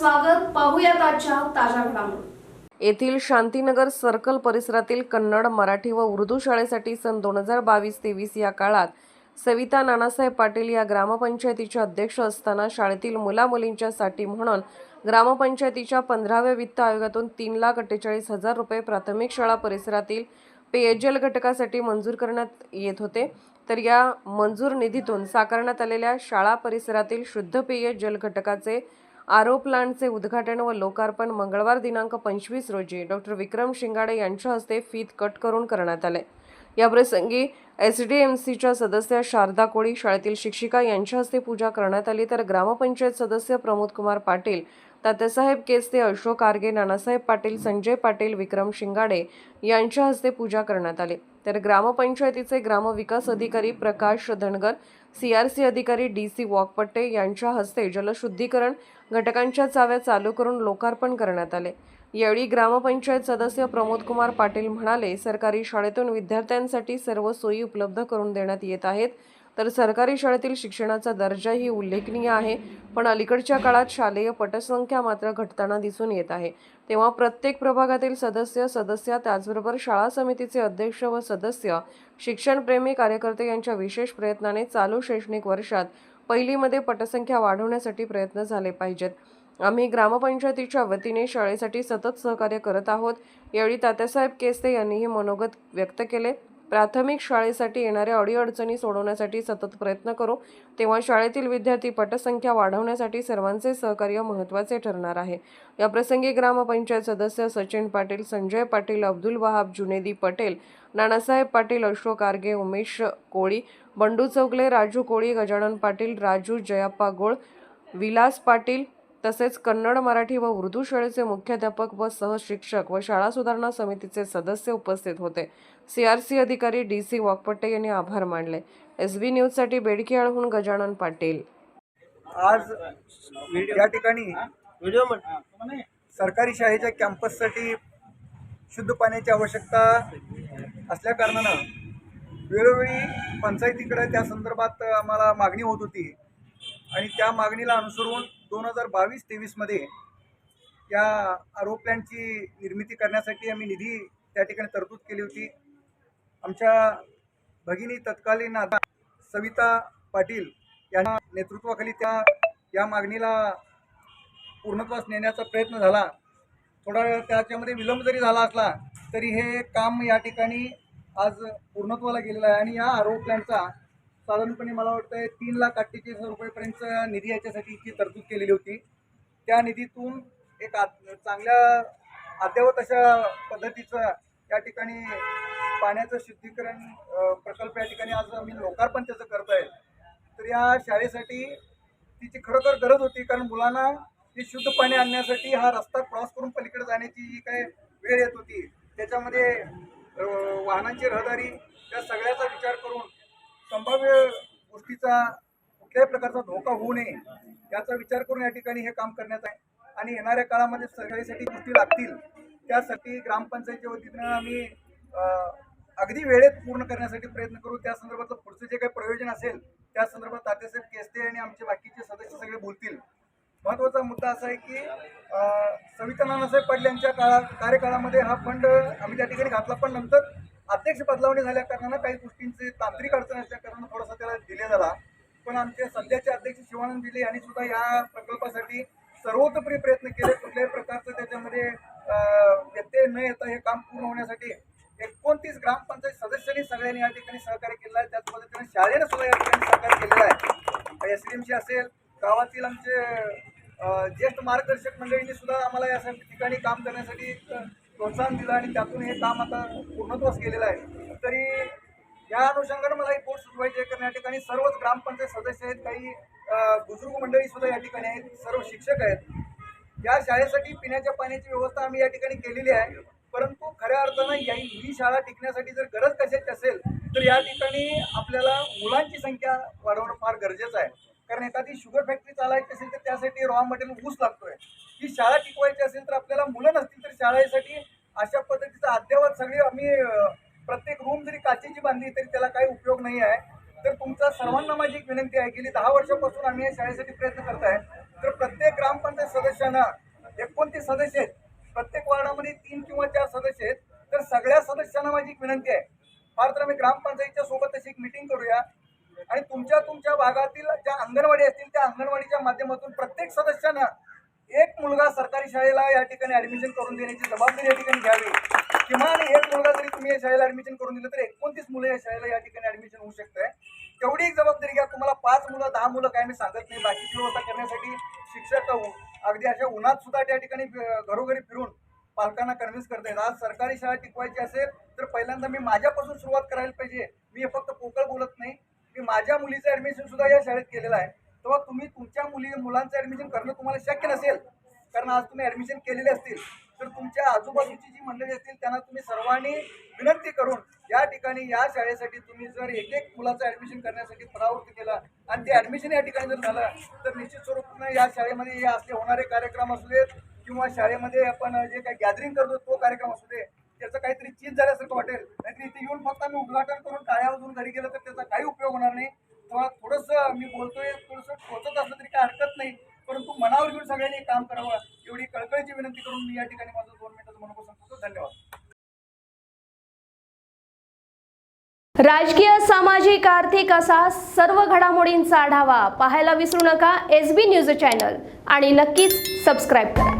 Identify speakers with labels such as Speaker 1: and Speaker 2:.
Speaker 1: स्वागत. पाहूयात आजच्या ताज्या घडामोडी.
Speaker 2: येथील शांतीनगर सर्कल परिसरातील कन्नड मराठी व उर्दू शाळेसाठी सन दोन हजार बावीस तेवीस या काळात सविता नानासाहेब पाटील या ग्रामपंचायतीच्या अध्यक्ष असताना शाळेतील मुलामुलींच्यासाठी म्हणून ग्रामपंचायतीच्या पंधराव्या वित्त आयोगातून तीन लाख अठ्ठेचाळीस हजार रुपये प्राथमिक शाळा परिसरातील पेयजल घटकासाठी मंजूर करण्यात येत होते. तर या मंजूर निधीतून साकारण्यात आलेल्या शाळा परिसरातील शुद्ध पेय जल घटकाचे आरो प्लांटचे उद्घाटन व लोकार्पण मंगळवार दिनांक पंचवीस रोजी डॉक्टर विक्रम शिंगाडे यांच्या हस्ते फीत कट करून करण्यात आले. याप्रसंगी एस डी एम सीच्या सदस्य शारदा कोळी शाळेतील शिक्षिका यांच्या हस्ते पूजा करण्यात आली. तर ग्रामपंचायत सदस्य प्रमोद कुमार पाटील तात्यासाहेब केसते अशोक आर्गे नानासाहेब पाटील संजय पाटील विक्रम शिंगाडे यांच्या हस्ते पूजा करण्यात आली. तर ग्रामपंचायतीचे ग्रामविकास अधिकारी प्रकाश धनगर सीआरसी अधिकारी डी सी वॉकपट्टे यांच्या हस्ते जलशुद्धीकरण घटकांच्या चाव्या चालू करून लोकार्पण करण्यात आले. यावेळी ग्रामपंचायत सदस्य प्रमोद कुमार पाटील म्हणाले सरकारी शाळेतून विद्यार्थ्यांसाठी सर्व सोयी उपलब्ध करून देण्यात येत आहेत. तर सरकारी शाळेतील शिक्षणाचा दर्जाही उल्लेखनीय आहे. पण अलीकडच्या काळात शालेय पटसंख्या मात्र घटताना दिसून येत आहे. तेव्हा प्रत्येक प्रभागातील सदस्य सदस्या त्याचबरोबर शाळा समितीचे अध्यक्ष व सदस्य शिक्षणप्रेमी कार्यकर्ते यांच्या विशेष प्रयत्नाने चालू शैक्षणिक वर्षात पहिलीमध्ये पटसंख्या वाढवण्यासाठी प्रयत्न झाले पाहिजेत. आम्ही ग्रामपंचायतीच्या वतीने शाळेसाठी सतत सहकार्य करत आहोत. यावेळी तात्यासाहेब केसते यांनीही मनोगत व्यक्त केले. प्राथमिक शाळेसाठी येणाऱ्या अडीअडचणी सोडवण्यासाठी सतत प्रयत्न करू. तेव्हा शाळेतील विद्यार्थी पटसंख्या वाढवण्यासाठी सर्वांचे सहकार्य महत्त्वाचे ठरणार आहे. याप्रसंगी ग्रामपंचायत सदस्य सचिन पाटील संजय पाटील अब्दुल वहाब जुनेदी पटेल नानासाहेब पाटील अशोक आर्गे उमेश कोळी बंडू चौगले राजू कोळी गजानन पाटील राजू जयाप्पा गोळ विलास पाटील तसेच कन्नड मराठी व उर्दू शाळेचे मुख्याध्यापक व सहशिक्षक व शाळा सुधारणा समितीचे सदस्य उपस्थित होते. सीआरसी अधिकारी डी सी वाकपट्टे यांनी आभार मानले. एस बी न्यूजसाठी बेडकियाळहून गजानन पाटील.
Speaker 3: आज या ठिकाणी सरकारी शाळेच्या कॅम्पससाठी शुद्ध पाण्याची आवश्यकता असल्या कारणानं वेळोवेळी पंचायतीकडे त्या संदर्भात आम्हाला मागणी होत होती. आणि त्या मागणीला अनुसरून दोन हजार बावीस तेवीसमध्ये या आरो प्लॅनची निर्मिती करण्यासाठी आम्ही निधी त्या ठिकाणी तरतूद केली होती. आमच्या भगिनी तत्कालीन आता सविता पाटील यांना नेतृत्वाखाली त्या या मागणीला पूर्णत्वास नेण्याचा प्रयत्न झाला. थोडा त्याच्यामध्ये विलंब जरी झाला असला तरी हे काम या ठिकाणी आज पूर्णत्वाला गेलेलं आहे. आणि या आरोप प्लॅनचा साधारणपणे मला वाटतं तीन लाख अठ्ठेचाळीस हजार रुपयेपर्यंत निधी याच्यासाठीची तरतूद केलेली होती. त्या निधीतून एक आ चांगल्या अद्ययावत अशा पद्धतीचं या ठिकाणी पाण्याचं शुद्धीकरण प्रकल्प या ठिकाणी आज आम्ही लोकार्पण त्याचं करत आहे तर या शाळेसाठी तिची खरोखर गरज होती कारण मुलांना हे शुद्ध पाणी आणण्यासाठी हा रस्ता क्रॉस करून पलीकडे जाण्याची जी काय वेळ येत होती त्याच्यामध्ये वाहनांची रहदारी त्या सगळ्याचा विचार करून संभाव्य गोष्टीचा कुठल्याही प्रकारचा धोका होऊ नये याचा विचार करून या ठिकाणी हे काम करण्यात आहे आणि येणाऱ्या काळामध्ये सगळ्यासाठी गोष्टी लागतील. त्यासाठी ग्रामपंचायतीच्या वतीनं आम्ही अगदी वेळेत पूर्ण करण्यासाठी प्रयत्न करू. त्या संदर्भातलं पुढचं जे काही प्रयोजन असेल त्या संदर्भात तात्यासाहेब केसते आणि आमचे बाकीचे सदस्य सगळे बोलतील. महत्त्वाचा मुद्दा असा आहे की सविता नानासाहेब पाटील यांच्या काळा कार्यकाळामध्ये हा फंड आम्ही त्या ठिकाणी घातला पण नंतर अध्यक्ष बदलावणी झाल्या कारणानं काही गोष्टींचे तांत्रिक अडचण असल्या कारणानं थोडासा त्याला दिले झाला. पण आमचे सध्याचे अध्यक्ष शिवानंद दिले यांनी सुद्धा या प्रकल्पासाठी सर्वतोपरी प्रयत्न केले. कुठल्याही प्रकारचं त्याच्यामध्ये व्यत्यय म्हणजे न येता हे काम पूर्ण होण्यासाठी एकोणतीस ग्रामपंचायत सदस्यांनी सगळ्यांनी या ठिकाणी सहकार्य केलं आहे. त्याच पद्धतीने शाळेनं सुद्धा या ठिकाणी सहकार्य केलेलं आहे. एस डी एमची असेल गावातील आमचे ज्येष्ठ मार्गदर्शक मंडळींनी सुद्धा आम्हाला या ठिकाणी काम करण्यासाठी प्रोत्साहन दिलं आणि त्यातून हे काम आता पूर्णत्वास गेलेलं आहे. तरी या अनुषंगानं मला एक गोष्ट सुचवायची आहे कारण या ठिकाणी सर्वच ग्रामपंचायत सदस्य आहेत. काही बुजुर्ग मंडळी सुद्धा या ठिकाणी आहेत. सर्व शिक्षक आहेत. या शाळेसाठी पिण्याच्या पाण्याची व्यवस्था आम्ही या ठिकाणी केलेली आहे. परंतु खऱ्या अर्थानं या ही शाळा टिकण्यासाठी जर गरज कशाची असेल तर या ठिकाणी आपल्याला मुलांची संख्या वाढवणं फार गरजेचं आहे. कारण एखादी शुगर फॅक्टरी चालायची असेल तर त्यासाठी रॉ मटेरियल ऊस लागतोय. ही शाळा टिकवायची असेल तर आपल्याला मुलं नसतील तर शाळेसाठी अशा पद्धतीचं अद्ययावत सगळी आम्ही प्रत्येक रूम जरी काचेची बांधली तरी त्याला काही उपयोग नाही आहे. तर तुमचा सर्वांना माझी एक विनंती आहे गेली दहा वर्षापासून आम्ही या शाळेसाठी प्रयत्न करत आहे. तर प्रत्येक ग्रामपंचायत सदस्यांना एकोणतीस सदस्य आहेत प्रत्येक वार्डामध्ये तीन किंवा चार सदस्य आहेत तर सगळ्या सदस्यांना माझी एक विनंती आहे. फार तर आम्ही ग्रामपंचायतीच्या सोबत अशी एक मिटिंग करूया. आणि तुमच्या तुमच्या भागातील ज्या अंगणवाडी असतील त्या अंगणवाडीच्या माध्यमातून प्रत्येक सदस्यांना एक मुलगा सरकारी शाळेला या ठिकाणी ऍडमिशन करून देण्याची जबाबदारी या ठिकाणी घ्यावी. किमान एक मुलगा जरी तुम्ही या शाळेला ऍडमिशन करून दिलं तर एकोणतीस मुलं या शाळेला या ठिकाणी ऍडमिशन होऊ शकतं तेवढी एक जबाबदारी घ्या. तुम्हाला पाच मुलं दहा मुलं काय मी सांगत नाही. बाकीची व्यवस्था करण्यासाठी शिक्षक अगदी अशा उन्हात सुद्धा त्या ठिकाणी घरोघरी फिरून पालकांना कन्व्हिन्स करता येईल. आज सरकारी शाळा टिकवायची असेल तर पहिल्यांदा मी माझ्यापासून सुरुवात करायला पाहिजे. मी हे फक्त पोकळ बोलत नाही. मी माझ्या मुलीचं ॲडमिशन सुद्धा या शाळेत केलेलं आहे. तेव्हा तुम्ही तुमच्या मुली मुलांचं ॲडमिशन करणं तुम्हाला शक्य नसेल. कारण आज तुम्ही ॲडमिशन केलेले असतील. तर तुमच्या आजूबाजूची जी मंडळी असतील त्यांना तुम्ही सर्वांनी विनंती करून या ठिकाणी या शाळेसाठी तुम्ही जर एक एक मुलाचं ऍडमिशन करण्यासाठी परावृत्त केला आणि ते ऍडमिशन या ठिकाणी जर झालं तर निश्चित स्वरूपानं या शाळेमध्ये हे असले होणारे कार्यक्रम असू देत किंवा शाळेमध्ये आपण जे काही गॅदरिंग करतो तो कार्यक्रम असू दे त्याचं काहीतरी चीज झाल्यासारखं वाटेल. नाहीतर इथे येऊन फक्त आम्ही उद्घाटन करून टाळ्या वाजून घरी गेलं तर त्याचा काही उपयोग होणार नाही. तेव्हा थोडंसं मी बोलतोय थोडंसं टोचत असलं तरी काय हरकत नाही. परंतु मनावर घेऊन सगळ्यांनी काम करावं. एवढी कळकळीची विनंती करून मी या ठिकाणी माझं दोन मिनिटाचं मनोबल करतो. धन्यवाद.
Speaker 1: राजकीय सामाजिक आर्थिक असा सर्व घडामोडींचा आढावा पाहायला विसरू नका. S B news channel. आणि नक्कीच सबस्क्राईब करा.